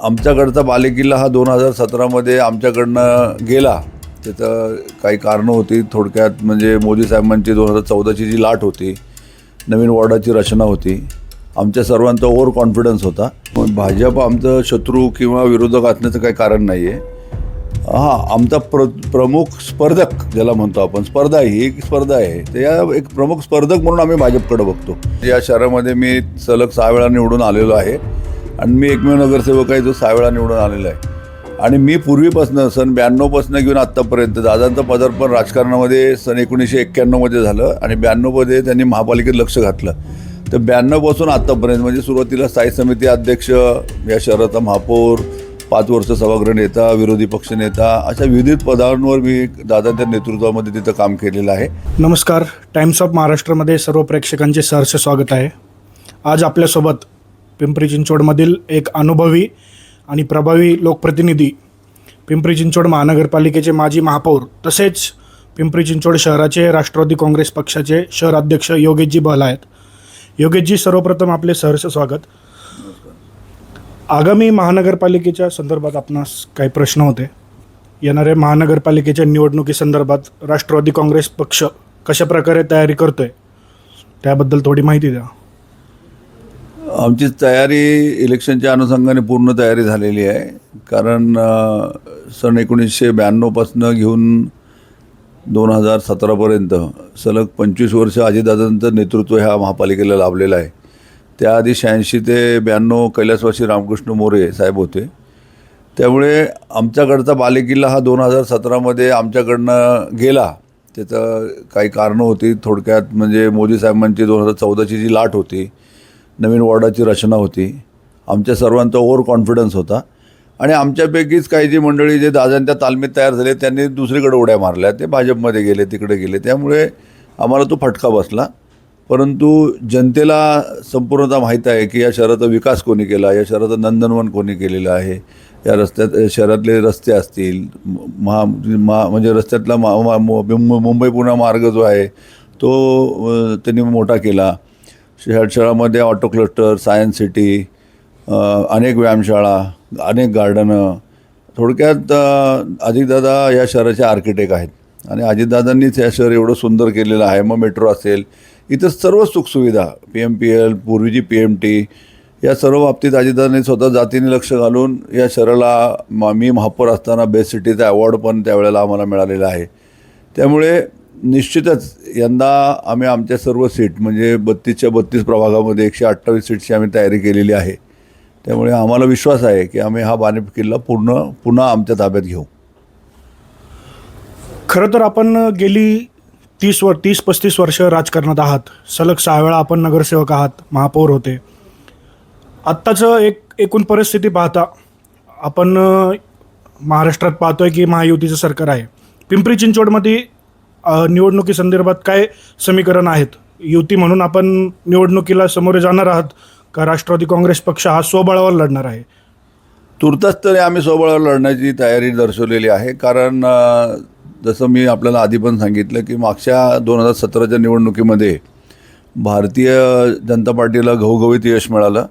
आमच्याकडचा बालेकिल्ला हा दोन हजार सतरामध्ये आमच्याकडनं गेला. त्याचं काही कारणं होती. थोडक्यात म्हणजे मोदी साहेबांची दोन हजार चौदाची जी लाट होती नवीन वॉर्डाची रचना होती आमच्या सर्वांचा ओव्हर कॉन्फिडन्स होता. मग भाजप आमचं शत्रू किंवा विरोधक असण्याचं काही कारण नाही आहे हां आमचा प्र प्रमुख स्पर्धक ज्याला म्हणतो आपण स्पर्धा ही एक स्पर्धा आहे. तर या एक प्रमुख स्पर्धक म्हणून आम्ही भाजपकडे बघतो. या शहरामध्ये मी सलग सहा वेळा निवडून आलेलो आहे. आणि मी एकमेव नगरसेवक आहे जो सहा वेळा निवडून आलेला आहे. आणि मी पूर्वीपासून सन ब्याण्णवपासून घेऊन आत्तापर्यंत दादांचं पदार्पण राजकारणामध्ये सन एकोणीसशे एक्क्याण्णवमध्ये झालं आणि ब्याण्णवमध्ये त्यांनी महापालिकेत लक्ष घातलं. तर ब्याण्णवपासून आत्तापर्यंत म्हणजे सुरुवातीला स्थायी समिती अध्यक्ष या शहराचा महापौर पाच वर्ष सभागृह नेता विरोधी पक्ष नेता अशा विविध पदांवर मी दादांच्या नेतृत्वामध्ये तिथं काम केलेलं आहे. नमस्कार. टाइम्स ऑफ महाराष्ट्रामध्ये सर्व प्रेक्षकांचे सहर्ष स्वागत आहे. आज आपल्यासोबत पिंपरी चिंचवडमधील एक अनुभवी आणि प्रभावी लोकप्रतिनिधी पिंपरी चिंचवड महानगरपालिकेचे माजी महापौर तसेच पिंपरी चिंचवड शहराचे राष्ट्रवादी काँग्रेस पक्षाचे शहराध्यक्ष योगेशजी बहल आहेत. योगेशजी सर्वप्रथम आपले सहर्ष स्वागत. आगामी महानगरपालिकेच्या संदर्भात आपणास काही प्रश्न होते. येणाऱ्या महानगरपालिकेच्या निवडणुकीसंदर्भात राष्ट्रवादी काँग्रेस पक्ष कशा प्रकारे तयारी करतोय त्याबद्दल थोडी माहिती द्या. आमची तयारी इलेक्शनच्या अनुषंगाने पूर्ण तयारी झालेली आहे. कारण सन एकोणीसशे ब्याण्णवपासून घेऊन दोन हजार सतरापर्यंत सलग पंचवीस वर्ष अजितदादांचं नेतृत्व ह्या महापालिकेला लाभलेलं आहे. त्याआधी शहाऐंशी ते ब्याण्णव कैलासवासी रामकृष्ण मोरे साहेब होते. त्यामुळे आमच्याकडचा बालेकिल्ला हा दोन हजार सतरामध्ये आमच्याकडनं गेला. त्याचं काही कारणं होती. थोडक्यात म्हणजे मोदी साहेबांची दोन हजार चौदाची जी लाट होती नवीन वॉर्डाची रचना होती. आमच्या सर्वांचा ओव्हर कॉन्फिडन्स होता. आणि आमच्यापैकीच काही जी मंडळी जे दादांच्या तालमीत तयार झाले त्यांनी दुसरीकडे उड्या मारल्या. ते भाजपमध्ये गेले तिकडे गेले. त्यामुळे आम्हाला तो फटका बसला. परंतु जनतेला संपूर्णतः माहीत आहे की या शहराचा विकास कोणी केला? या शहराचं नंदनवन कोणी केलेलं आहे? या रस्त्यात शहरातले रस्ते असतील? महा महा म्हणजे रस्त्यातला मा मुंबई पुणे मार्ग जो आहे तो त्यांनी मोठा केला. शहर शहरामध्ये ऑटो क्लस्टर सायन्स सिटी अनेक व्यायामशाळा अनेक गार्डनं थोडक्यात अजितदादा या शहराचे आर्किटेक्ट आहेत. आणि अजितदादांनीच हे शहर एवढं सुंदर केलेलं आहे. मग मेट्रो असेल इथं सर्व सुखसुविधा पी एम पी एल पूर्वीची पी एम टी या सर्व बाबतीत अजितदादांनी स्वतः जातीने लक्ष घालून या शहराला मी महापौर असताना बेस्ट सिटीचा अवॉर्ड पण त्यावेळेला आम्हाला मिळालेला आहे. त्यामुळे निश्चितच यंदा आम्ही आमच्या सर्व सीट म्हणजे बत्तीसच्या बत्तीस प्रभागामध्ये एकशे अठ्ठावीस सीटची आम्ही तयारी केलेली आहे. त्यामुळे आम्हाला विश्वास आहे की आम्ही हा बाणेप किल्ला पूर्ण पुन्हा आमच्या ताब्यात घेऊ. खरं तर आपण गेली तीस वर तीस पस्तीस वर्ष राजकारणात आहात. सलग सहा वेळा आपण नगरसेवक आहात महापौर होते. आत्ताचं एक एकूण परिस्थिती पाहता आपण महाराष्ट्रात पाहतोय की महायुतीचं सरकार आहे. पिंपरी चिंचवडमध्ये निवडणुकीसंदर्भात काय समीकरण आहेत? युती म्हणून आपण निवडणुकीला समोरे जाणार आहात का राष्ट्रवादी काँग्रेस पक्ष हा स्वबळावर लढणार आहे? तुर्तास तरी आम्ही स्वबळावर लढण्याची तयारी दर्शवलेली आहे. कारण जसं मी आपल्याला आधी पण सांगितलं की मागच्या दोन हजार सतराच्या निवडणुकीमध्ये भारतीय जनता पार्टीला घवघवीत यश मिळालं.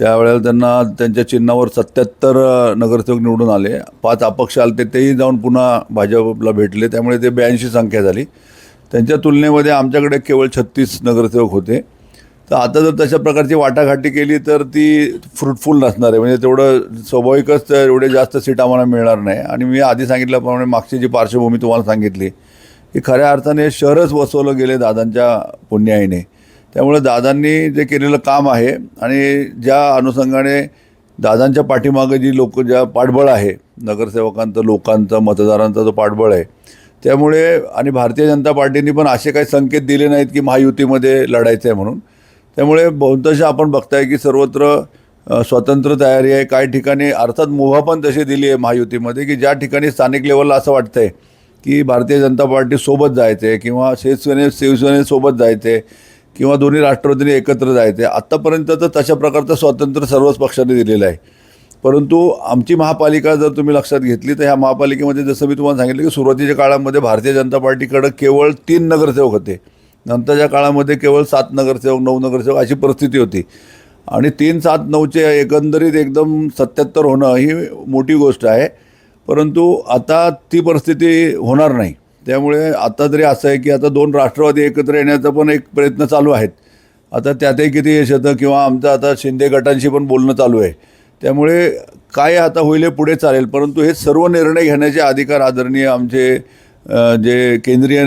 त्यावेळेला त्यांना त्यांच्या चिन्हावर सत्याहत्तर नगरसेवक निवडून आले. पाच अपक्ष आले ते तेही जाऊन पुन्हा भाजपला भेटले. त्यामुळे ते ब्याऐंशी संख्या झाली. त्यांच्या तुलनेमध्ये आमच्याकडे केवळ छत्तीस नगरसेवक होते. तर आता जर तशा प्रकारची वाटाघाटी केली तर ती फ्रुटफुल नसणार आहे. म्हणजे तेवढं स्वाभाविकच तर एवढे जास्त सीट आम्हाला मिळणार नाही. आणि मी आधी सांगितल्याप्रमाणे मागची जी पार्श्वभूमी तुम्हाला सांगितली की खऱ्या अर्थाने शहरच वसवलं गेले दादांच्या पुण्याईने. त्यामुळे दादांनी जे केलेलं काम आहे आणि ज्या अनुषंगाने दादांच्या पाठीमागं जी लोक ज्या पाठबळ आहे नगरसेवकांचं लोकांचं मतदारांचा जो पाठबळ आहे त्यामुळे आणि भारतीय जनता पार्टीने पण असे काही संकेत दिले नाहीत की महायुतीमध्ये लढायचं आहे म्हणून. त्यामुळे बहुतांश आपण बघताय की सर्वत्र स्वतंत्र तयारी आहे. काही ठिकाणी अर्थात मुभा पण तशी दिली आहे महायुतीमध्ये की ज्या ठिकाणी स्थानिक लेवलला असं वाटतंय की भारतीय जनता पार्टी सोबत जायचं आहे किंवा शिवसेने शिवसेनेसोबत जायचं आहे किंवा दोन्ही राष्ट्रवादीने एकत्र जायचं आहे आत्तापर्यंत तर तशा प्रकारचं स्वातंत्र्य सर्वच पक्षाने दिलेलं आहे. परंतु आमची महापालिका जर तुम्ही लक्षात घेतली तर ह्या महापालिकेमध्ये जसं मी तुम्हाला सांगितलं की सुरुवातीच्या काळामध्ये भारतीय जनता पार्टीकडं केवळ तीन नगरसेवक होते. नंतरच्या काळामध्ये केवळ सात नगरसेवक नऊ नगरसेवक अशी परिस्थिती होती. आणि तीन सात नऊचे एकंदरीत एकदम सत्याहत्तर होणं ही मोठी गोष्ट आहे. परंतु आता ती परिस्थिती होणार नाही. त्यामुळे आता तरी असं आहे की आता दोन राष्ट्रवादी एकत्र येण्याचा पण एक प्रयत्न चालू आहेत. आता त्यातही किती यश येतं किंवा आमचं आता शिंदे गटांशी पण बोलणं चालू आहे. त्यामुळे काय आता होईल हे पुढे चालेल परंतु हे सर्व निर्णय घेण्याचे अधिकार आदरणीय आमचे जे केंद्रीय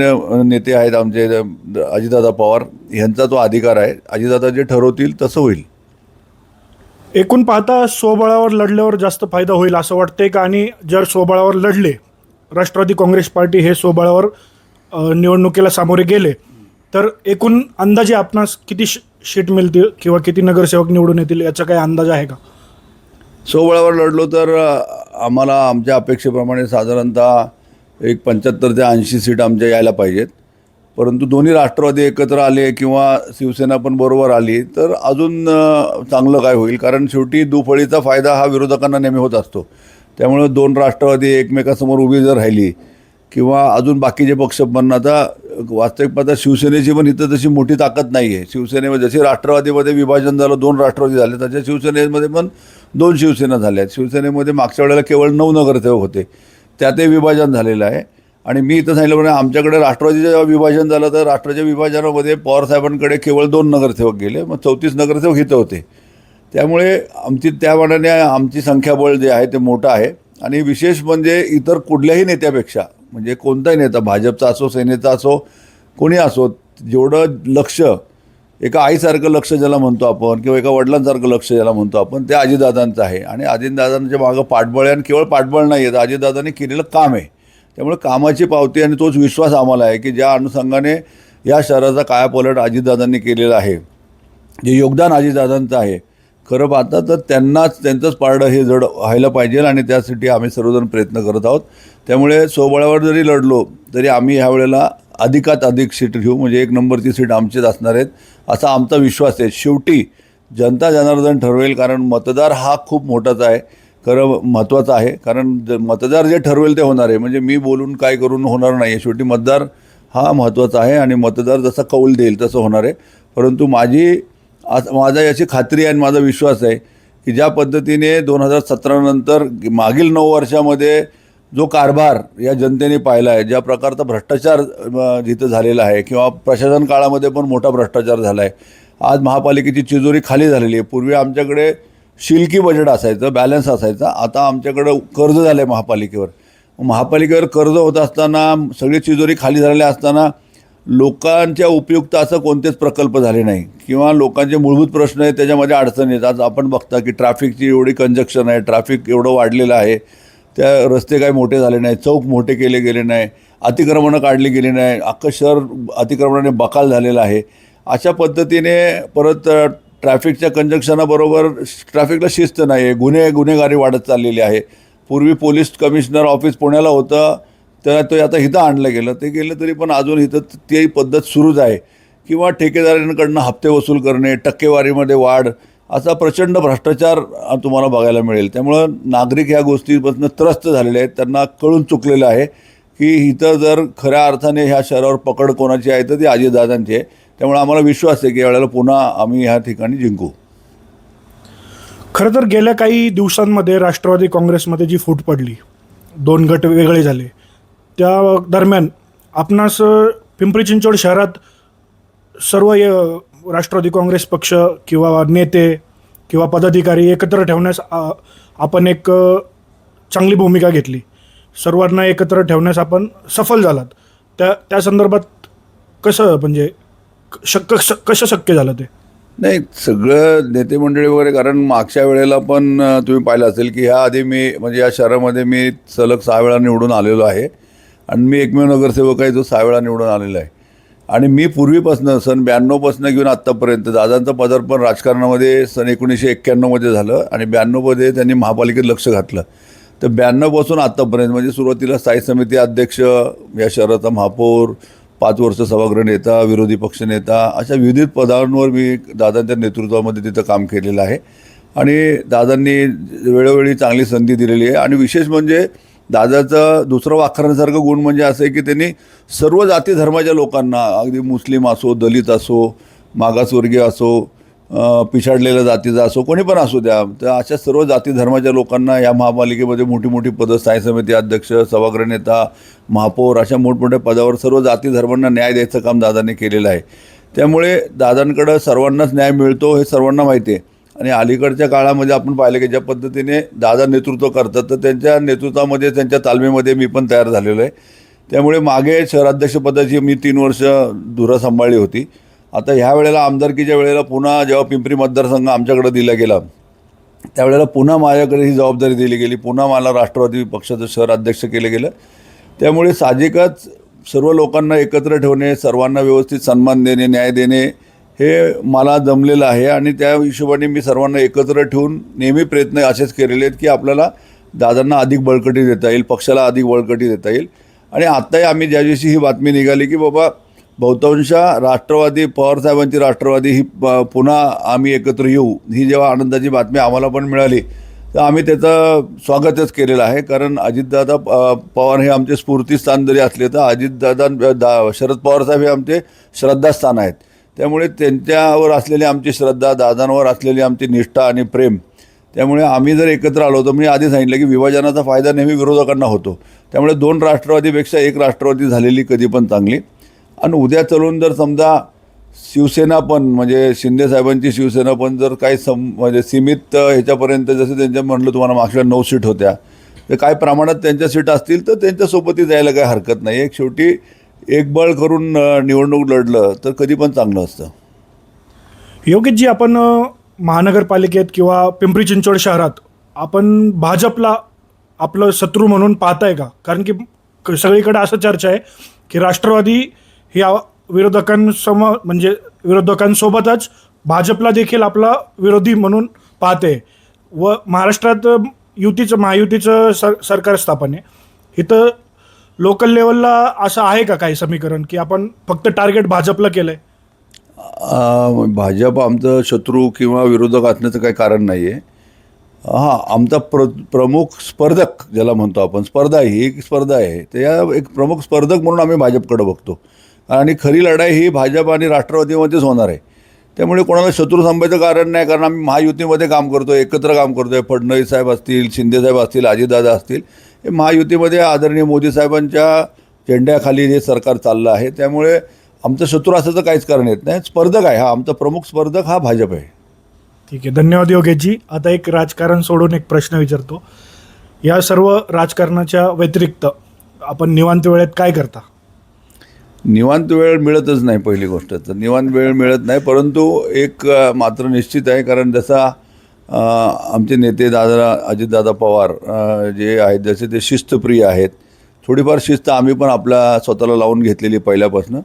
नेते आहेत आमचे अजितदादा पवार यांचा तो अधिकार आहे. अजितदादा जे ठरवतील तसं होईल. एकूण पाहता स्वबळावर लढल्यावर जास्त फायदा होईल असं वाटतंय का? आणि जर स्वबळावर लढले राष्ट्रवादी काँग्रेस पार्टी हे स्वबळावर निवडणुकीला सामोरे गेले. तर एकूण अंदाजे आपणास किती श- शीट मिळतील किंवा किती नगरसेवक निवडून येतील याचा काही अंदाज आहे का? सोबळावर लढलो तर आम्हाला आमच्या अपेक्षेप्रमाणे साधारणतः एक पंच्याहत्तर ते ऐंशी सीट आमच्या यायला पाहिजेत. परंतु दोन्ही राष्ट्रवादी एकत्र आले किंवा शिवसेना पण बरोबर आली तर अजून चांगलं काय होईल? कारण शेवटी दुफळीचा फायदा हा विरोधकांना नेहमी होत असतो. त्यामुळं दोन राष्ट्रवादी एकमेकासमोर उभी जर राहिली किंवा अजून बाकीचे पक्ष पण आता वास्तविक पाहता शिवसेनेची पण इथं तशी मोठी ताकद नाही आहे शिवसेनेमध्ये जशी राष्ट्रवादीमध्ये विभाजन झालं दोन राष्ट्रवादी झाले तशा शिवसेनेमध्ये पण दोन शिवसेना झाल्या आहेत शिवसेनेमध्ये मागच्या वेळेला केवळ नऊ नगरसेवक होते. त्यातही विभाजन झालेलं आहे. आणि मी इथं सांगितल्याप्रमाणे म्हणजे आमच्याकडे राष्ट्रवादीचं जेव्हा विभाजन झालं तर राष्ट्राच्या विभाजनामध्ये पवारसाहेबांकडे केवळ दोन नगरसेवक गेले. मग चौतीस नगरसेवक इथं होते. त्यामुळे आमची त्या मानाने आमची संख्याबळ जे आहे ते मोठं आहे. आणि विशेष म्हणजे इतर कुठल्याही नेत्यापेक्षा म्हणजे कोणताही नेता भाजपचा असो सेनेचा असो कोणी असो जेवढं लक्ष एका आईसारखं लक्ष ज्याला म्हणतो आपण किंवा एका वडिलांसारखं लक्ष ज्याला म्हणतो आपण ते अजितदादांचं आहे. आणि अजितदादांच्या मागं पाठबळ आहे आणि केवळ पाठबळ नाही आहे तर अजितदादांनी केलेलं काम आहे. त्यामुळे कामाची पावती आणि तोच विश्वास आम्हाला आहे की ज्या अनुषंगाने या शहराचा कायापलट अजितदादांनी केलेला आहे जे योगदान अजितदादांचं आहे खरं पाहता तर त्यांनाच त्यांचंच पारडं हे जड व्हायला पाहिजे आणि त्यासाठी आम्ही सर्वजण प्रयत्न करत आहोत. त्यामुळे स्वबळावर जरी लढलो तरी आम्ही ह्या वेळेला अधिकात अधिक सीट घेऊ. म्हणजे एक नंबरची सीट आमचीच असणार आहेत असा आमचा विश्वास आहे. शेवटी जनता जनार्दन ठरवेल कारण मतदार हा खूप मोठाच आहे. खरं महत्त्वाचं आहे कारण ज मतदार जे ठरवेल ते होणार आहे. म्हणजे मी बोलून काय करून होणार नाही आहे शेवटी मतदार हा महत्त्वाचा आहे आणि मतदार जसा कौल देईल तसं होणार आहे. परंतु माझी आज माझा याची खात्री आहे आणि माझा विश्वास आहे की ज्या पद्धतीने दोन हजार सतरानंतर मागील नऊ वर्षामध्ये जो कारभार या जनतेने पाहिला आहे ज्या प्रकारचा भ्रष्टाचार जिथं झालेला आहे किंवा प्रशासन काळामध्ये पण मोठा भ्रष्टाचार झाला आहे आज महापालिकेची तिजोरी खाली झालेली आहे. पूर्वी आमच्याकडे शिल्की बजेट असायचं बॅलन्स असायचा. आता आमच्याकडं कर्ज झालं आहे महापालिकेवर. महापालिकेवर कर्ज होत असताना सगळी तिजोरी खाली झालेल्या असताना लोकांच्या उपयुक्त असं कोणतेच प्रकल्प झाले नाही. किंवा लोकांचे मूलभूत प्रश्न आहेत त्याच्यामध्ये अडचणी आहेत. आज आपण बघता की ट्रॅफिकची एवढी कंजक्शन आहे ट्रॅफिक एवढं वाढलेलं आहे. त्या रस्ते काही मोठे झाले नाही चौक मोठे केले गेले नाही अतिक्रमणं काढली गेली नाही अख्खं शहर अतिक्रमणाने बकाल झालेलं आहे. अशा पद्धतीने परत ट्रॅफिकच्या कंजक्शनाबरोबर ट्रॅफिकला शिस्त नाही आहे गुन्हे गुन्हेगारी वाढत चाललेली आहे. पूर्वी पोलीस कमिशनर ऑफिस पुण्याला होतं. तर ते आता इथं आणलं गेलं. ते गेलं तरी पण अजून इथं ती पद्धत सुरूच आहे. किंवा ठेकेदारांकडनं हप्ते वसूल करणे टक्केवारीमध्ये वाढ असा प्रचंड भ्रष्टाचार तुम्हाला बघायला मिळेल. त्यामुळं नागरिक ह्या गोष्टीपासून त्रस्त झालेले आहेत. त्यांना कळून चुकलेलं आहे की इथं जर खऱ्या अर्थाने ह्या शहरावर पकड कोणाची आहे तर ती अजितदादांची आहे. त्यामुळे आम्हाला विश्वास आहे की यावेळेला पुन्हा आम्ही ह्या ठिकाणी जिंकू. खरं तर गेल्या काही दिवसांमध्ये राष्ट्रवादी काँग्रेसमध्ये जी फूट पडली दोन गट वेगळे झाले. त्या दरम्यान आपणास पिंपरी चिंचवड शहरात सर्व राष्ट्रवादी काँग्रेस पक्ष किंवा नेते किंवा पदाधिकारी एकत्र ठेवण्यास आपण एक चांगली भूमिका घेतली. सर्वांना एकत्र ठेवण्यास आपण सफल झालात. त्या त्या संदर्भात कसं म्हणजे शक्य कसं शक्य झालं ते? नाही सगळं नेते मंडळी वगैरे कारण मागच्या वेळेला पण तुम्ही पाहिलं असेल की ह्या आधी मी म्हणजे या शहरामध्ये मी सलग सहा वेळा निवडून आलेलो आहे. आणि मी एकमेव नगरसेवक आहे जो सहा वेळा निवडून आलेला आहे. आणि मी पूर्वीपासून सन ब्याण्णवपासून घेऊन आत्तापर्यंत दादांचं पदार्पण राजकारणामध्ये सन एकोणीसशे एक्क्याण्णवमध्ये झालं आणि ब्याण्णवमध्ये त्यांनी महापालिकेत लक्ष घातलं. तर ब्याण्णवपासून आत्तापर्यंत म्हणजे सुरुवातीला स्थायी समिती अध्यक्ष या शहराचा महापौर पाच वर्ष सभागृह नेता विरोधी पक्षनेता अशा विविध पदांवर मी दादांच्या नेतृत्वामध्ये तिथं काम केलेलं आहे. आणि दादांनी वेळोवेळी चांगली संधी दिलेली आहे. आणि विशेष म्हणजे दादाचं दुसरं वाखरण्यासारखं गुण म्हणजे असं आहे की त्यांनी सर्व जाती धर्माच्या लोकांना अगदी मुस्लिम असो दलित असो मागासवर्गीय असो पिछाडलेल्या जातीचा असो कोणी पण असू द्या तर अशा सर्व जाती धर्माच्या लोकांना या महापालिकेमध्ये मोठी मोठी पदं स्थायी समिती अध्यक्ष सभागृह नेता महापौर अशा मोठमोठ्या पदावर सर्व जाती धर्मांना न्याय द्यायचं काम दादांनी केलेलं आहे. त्यामुळे दादांकडं सर्वांनाच न्याय मिळतो हे सर्वांना माहिती आहे. आणि अलीकडच्या काळामध्ये आपण पाहिलं की ज्या पद्धतीने दादा नेतृत्व करतात तर त्यांच्या नेतृत्वामध्ये त्यांच्या तालमीमध्ये मी पण तयार झालेलो आहे. त्यामुळे मागे शहराध्यक्षपदाची मी तीन वर्ष धुरा सांभाळली होती. आता ह्या वेळेला आमदारकीच्या वेळेला पुन्हा जेव्हा पिंपरी मतदारसंघ आमच्याकडे दिला गेला त्यावेळेला पुन्हा माझ्याकडे ही जबाबदारी दिली गेली. पुन्हा मला राष्ट्रवादी पक्षाचं शहर अध्यक्ष केलं गेलं. त्यामुळे साहजिकच सर्व लोकांना एकत्र ठेवणे सर्वांना व्यवस्थित सन्मान देणे न्याय देणे हे मला जमलेलं आहे आणि त्या हिशोबाने मी सर्वांना एकत्र ठेवून नेहमी प्रयत्न असेच केलेले आहेत की आपल्याला दादांना अधिक बळकटी देता येईल पक्षाला अधिक बळकटी देता येईल. आणि आत्ताही आम्ही ज्या दिवशी ही बातमी निघाली की बाबा बहुतांश राष्ट्रवादी पवारसाहेबांची राष्ट्रवादी ही प- पुन्हा आम्ही एकत्र येऊ ही जेव्हा आनंदाची बातमी आम्हाला पण मिळाली तर आम्ही त्याचं स्वागतच केलेलं आहे. कारण अजितदादा प- पवार हे आमचे स्फूर्तीस्थान जरी असले तर अजितदादा दा शरद पवारसाहेब हे आमचे श्रद्धास्थान आहेत. त्यामुळे त्यांच्यावर असलेली आमची श्रद्धा दादांवर असलेली आमची निष्ठा आणि प्रेम त्यामुळे आम्ही जर एकत्र आलो तर मी आधी सांगितलं की विभाजनाचा फायदा नेहमी विरोधकांना होतो. त्यामुळे दोन राष्ट्रवादीपेक्षा एक राष्ट्रवादी झालेली कधी पण चांगली. आणि उद्या चलून जर समजा शिवसेना पण म्हणजे शिंदेसाहेबांची शिवसेना पण जर काही सम म्हणजे सीमित ह्याच्यापर्यंत जसं त्यांच्या म्हणलं तुम्हाला मागच्या नऊ सीट होत्या तर काही प्रमाणात त्यांच्या सीट असतील तर त्यांच्यासोबतही जायला काही हरकत नाही. एक शेवटी एक बळ करून निवडणूक लढलं तर कधी पण चांगलं असतं. योगेशजी आपण महानगरपालिकेत किंवा पिंपरी चिंचवड शहरात आपण भाजपला आपलं शत्रू म्हणून पाहताय का? कारण की सगळीकडे असं चर्चा आहे की राष्ट्रवादी ह्या विरोधकांसम म्हणजे विरोधकांसोबतच भाजपला देखील आपला विरोधी म्हणून पाहते. व महाराष्ट्रात युतीचं महायुतीचं सर सरकार स्थापन आहे. इथं लोकल लेवलला असं आहे का काही समीकरण की आपण फक्त टार्गेट भाजपला केलं आहे भाजप आमचं शत्रू किंवा विरोधक असण्याचं काही कारण नाही आहे हां आमचा प्र प्रमुख स्पर्धक ज्याला म्हणतो आपण स्पर्धा ही एक स्पर्धा आहे. त्या एक प्रमुख स्पर्धक म्हणून आम्ही भाजपकडे बघतो. आणि खरी लढाई ही भाजप आणि राष्ट्रवादीमध्येच होणार आहे. त्यामुळे कोणाला शत्रू संभायचं कारण नाही कारण आम्ही महायुतीमध्ये काम करतो एकत्र काम करतो आहे फडणवीस साहेब असतील शिंदेसाहेब असतील अजितदादा असतील. महायुतीमध्ये आदरणीय मोदी साहेबांच्या झेंड्याखाली हे सरकार चाललं आहे. त्यामुळे आमचं शत्रू असायचं काहीच कारण येत नाही. स्पर्धक आहे हा. आमचा प्रमुख स्पर्धक हा भाजप आहे. ठीक आहे. धन्यवाद योगेशजी. आता एक राजकारण सोडून एक प्रश्न विचारतो. या सर्व राजकारणाच्या व्यतिरिक्त आपण निवांत वेळेत काय करता? निवांत वेळ मिळतच नाही पहिली गोष्ट तर. निवांत वेळ मिळत नाही परंतु एक मात्र निश्चित आहे. कारण जसा आमचे नेते दादा अजितदादा पवार जे आहेत जसे ते शिस्तप्रिय आहेत. थोडीफार शिस्त आम्ही पण आपल्या स्वतःला लावून घेतलेली पहिल्यापासून.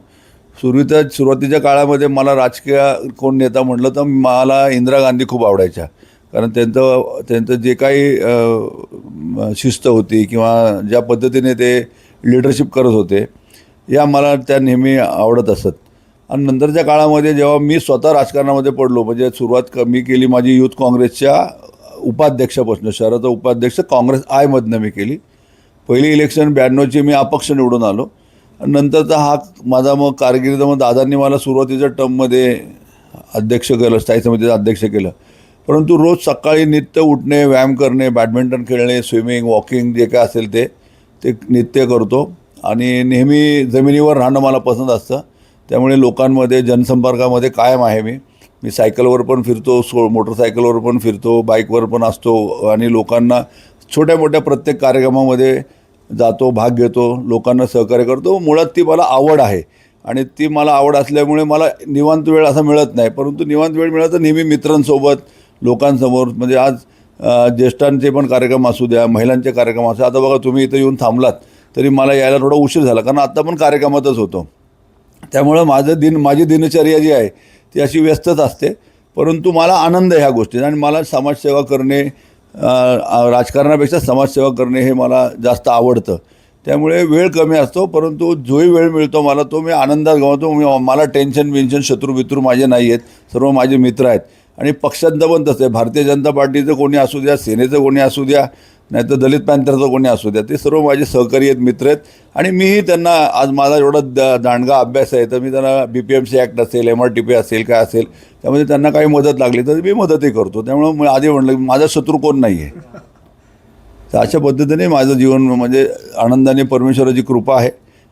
सुरुवातीच्या सुरुवातीच्या काळामध्ये मला राजकीय कोण नेता म्हटलं तर मला इंदिरा गांधी खूप आवडायच्या. कारण त्यांचं त्यांचं जे काही शिस्त होती किंवा ज्या पद्धतीने ते लिडरशिप करत होते या मला त्या नेहमी आवडत असत. आणि नंतरच्या काळामध्ये जेव्हा मी स्वतः राजकारणामध्ये पडलो म्हणजे सुरुवात क मी केली माझी युथ काँग्रेसच्या उपाध्यक्षापासून शहराचा उपाध्यक्ष काँग्रेस आयमधनं मी केली. पहिली इलेक्शन ब्याण्णवची मी अपक्ष निवडून आलो. नंतरचा हा माझा मग कारकिर्द मग दादांनी मला सुरुवातीच्या टर्ममध्ये अध्यक्ष केलं स्थायी समितीचं अध्यक्ष केलं. परंतु रोज सकाळी नित्य उठणे व्यायाम करणे बॅडमिंटन खेळणे स्विमिंग वॉकिंग जे काय असेल ते ते नित्य करतो. आणि नेहमी जमिनीवर राहणं मला पसंत असतं. त्यामुळे लोकांमध्ये जनसंपर्कामध्ये कायम आहे मी. मी सायकलवर पण फिरतो सो मोटरसायकलवर पण फिरतो बाईकवर पण असतो आणि लोकांना छोट्या मोठ्या प्रत्येक कार्यक्रमामध्ये जातो भाग घेतो लोकांना सहकार्य करतो. मुळात ती मला आवड आहे आणि ती मला आवड असल्यामुळे मला निवांत वेळ असा मिळत नाही. परंतु निवांत वेळ मिळत तर नेहमी मित्रांसोबत लोकांसमोर म्हणजे आज ज्येष्ठांचे पण कार्यक्रम असू द्या महिलांचे कार्यक्रम असू आता बघा तुम्ही इथं येऊन थांबलात तरी मला यायला थोडा उशीर झाला. कारण आत्ता पण कार्यक्रमातच होतो. त्यामुळं माझं दिन माझी दिनचर्या जी आहे ती अशी व्यस्तच असते. परंतु मला आनंद ह्या गोष्टीचा आणि मला समाजसेवा करणे राजकारणापेक्षा समाजसेवा करणे हे मला जास्त आवडतं. त्यामुळे वेळ कमी असतो परंतु जोही वेळ मिळतो मला तो मी आनंदात गमावतो. मी मला टेन्शन बिन्शन शत्रू बित्रू माझे नाही आहेत. सर्व माझे मित्र आहेत. आणि पक्षांचं पण तसं आहे. भारतीय जनता पार्टीचं कोणी असू द्या सेनेचं कोणी असू द्या नाही तर दलित पॅन्थरचं कोणी असू द्या ते सर्व माझे सहकारी आहेत मित्र आहेत. आणि मीही त्यांना आज माझा एवढा द दांडगा अभ्यास आहे तर मी त्यांना B P M C act असेल एम आर टी पी असेल काय असेल त्यामध्ये त्यांना काही मदत लागली तर मी मदतही करतो. त्यामुळं मी आधी म्हटलं की माझा शत्रू कोण नाही आहे तर अशा पद्धतीने माझं जीवन म्हणजे आनंदाने परमेश्वराची कृपा आहे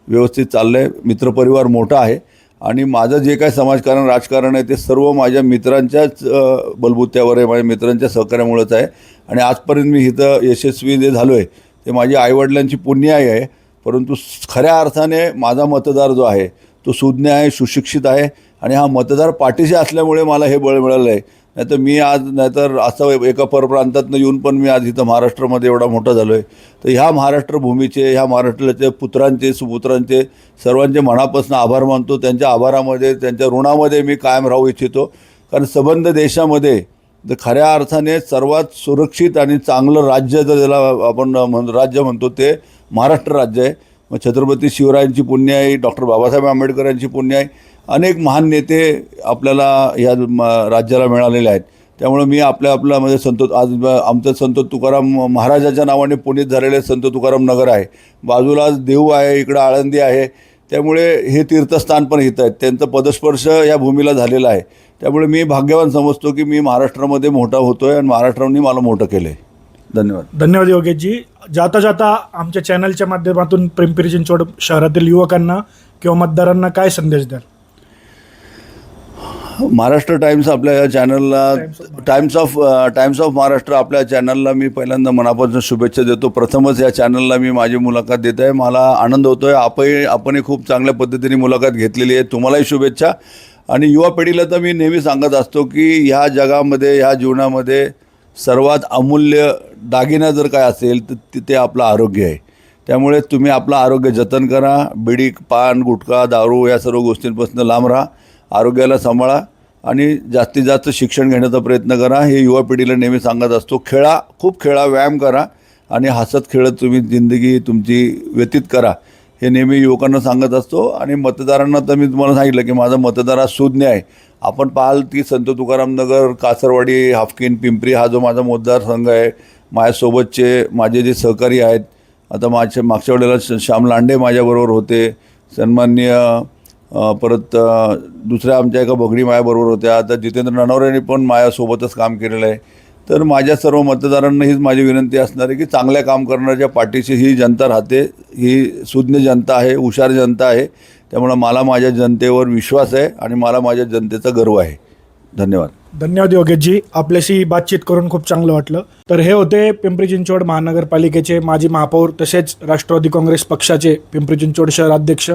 व्यवस्थित चाललं आहे मित्रपरिवार मोठा आहे. आणि माझं जे काय समाजकारण राजकारण आहे ते सर्व माझ्या मित्रांच्याच अ, बलबुत्यावर आहे माझ्या मित्रांच्या सहकार्यामुळेच आहे. आणि आजपर्यंत मी इथं यशस्वी जे झालो आहे ते माझ्या आईवडिलांची पुण्याई आहे. परंतु खऱ्या अर्थाने माझा मतदार जो आहे तो सुज्ञ आहे सुशिक्षित आहे. आणि हा मतदार पाठीशी असल्यामुळे मला हे बळ मिळालं आहे नाहीतर मी आज नाहीतर असं एका परप्रांतातनं येऊन पण मी आज इथं महाराष्ट्रामध्ये एवढा मोठा झालो आहे तर ह्या महाराष्ट्र भूमीचे ह्या महाराष्ट्राचे पुत्रांचे सुपुत्रांचे सर्वांचे मनापासून आभार मानतो. त्यांच्या आभारामध्ये त्यांच्या ऋणामध्ये मी कायम राहू इच्छितो. कारण सबंध देशामध्ये तर खऱ्या अर्थाने सर्वात सुरक्षित आणि चांगलं राज्य जर ज्याला आपण म्हण राज्य म्हणतो ते महाराष्ट्र राज्य आहे. मग छत्रपती शिवरायांची पुण्य आहे डॉक्टर बाबासाहेब आंबेडकरांची पुण्य आहे. अनेक महान नेते आपल्याला या म- राज्याला मिळालेले आहेत. त्यामुळे मी आपल्या आपल्या म्हणजे संत आज आमचं संत तुकाराम महाराजाच्या नावाने पुण्यात झालेले संत तुकाराम नगर आहे. बाजूला देऊ आहे इकडं आळंदी आहे. त्यामुळे हे तीर्थस्थान पण इथं आहेत. त्यांचं पदस्पर्श या भूमीला झालेला आहे. त्यामुळे मी भाग्यवान समजतो की मी महाराष्ट्रामध्ये मोठा होतो आहे आणि महाराष्ट्राने मला मोठं केलं आहे धन्यवाद. धन्यवाद योगेशजी. जाता जाता आमच्या चॅनलच्या माध्यमातून प्रेमपिरी चिंचवड शहरातील युवकांना किंवा मतदारांना काय संदेश द्याल? महाराष्ट्र टाइम्स आपल्या या चॅनलला Times of Times of Maharashtra आपल्या चॅनलला मी पहिल्यांदा मनापासून शुभेच्छा देतो. प्रथमच या चॅनलला मी माझी मुलाखत देत आहे. मला आनंद होतो आहे आपही आपणही खूप चांगल्या पद्धतीने मुलाखत घेतलेली आहे. तुम्हालाही शुभेच्छा. आणि युवा पिढीला तर मी नेहमी सांगत असतो की ह्या जगामध्ये ह्या जीवनामध्ये सर्वात अमूल्य दागिना जर काय असेल तर ते- ते आपलं आरोग्य आहे. त्यामुळे तुम्ही आपलं आरोग्य जतन करा. बिडी पान गुटखा दारू या सर्व गोष्टींपासून लांब राहा. आरोग्याला सांभाळा आणि जास्तीत जास्त शिक्षण घेण्याचा प्रयत्न करा. हे युवा पिढीला नेहमी सांगत असतो खेळा खूप खेळा व्यायाम करा आणि हसत खेळत तुम्ही जिंदगी तुमची व्यतीत करा. हे नेहमी युवकांना सांगत असतो आणि मतदारांना तर मी तुम्हाला सांगितलं की माझा मतदार हा सुज्ञ आहे. आपण पाहाल की संत तुकारामनगर कासरवाडी हाफकिन पिंपरी हा जो माझा मतदारसंघ आहे माझ्यासोबतचे माझे जे सहकारी आहेत आता माझ्या मागच्या वेळेला श- श्याम लांडे माझ्याबरोबर होते सन्माननीय परत दुसऱ्या आमच्या एका भगणी मायाबरोबर होत्या. आता जितेंद्र ननवरेंनी पण माझ्यासोबतच काम केलेलं आहे. तर माझ्या सर्व मतदारांना हीच माझी विनंती असणार आहे की चांगल्या काम करणाऱ्या पाठीशी ही जनता राहते. ही सुज्ञ जनता आहे हुशार जनता आहे. त्यामुळं मला माझ्या जनतेवर विश्वास आहे आणि मला माझ्या जनतेचा गर्व आहे. धन्यवाद. धन्यवाद योगेशजी. आपल्याशी बातचीत करून खूप चांगलं वाटलं. तर हे होते पिंपरी चिंचवड महानगरपालिकेचे माजी महापौर तसेच राष्ट्रवादी काँग्रेस पक्षाचे पिंपरी चिंचवड शहर अध्यक्ष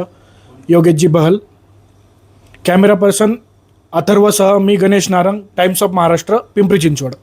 योगेशजी बहल. कॅमेरा पर्सन अथर्वसह मी गणेश नारंग टाइम्स ऑफ महाराष्ट्र पिंपरी चिंचवड.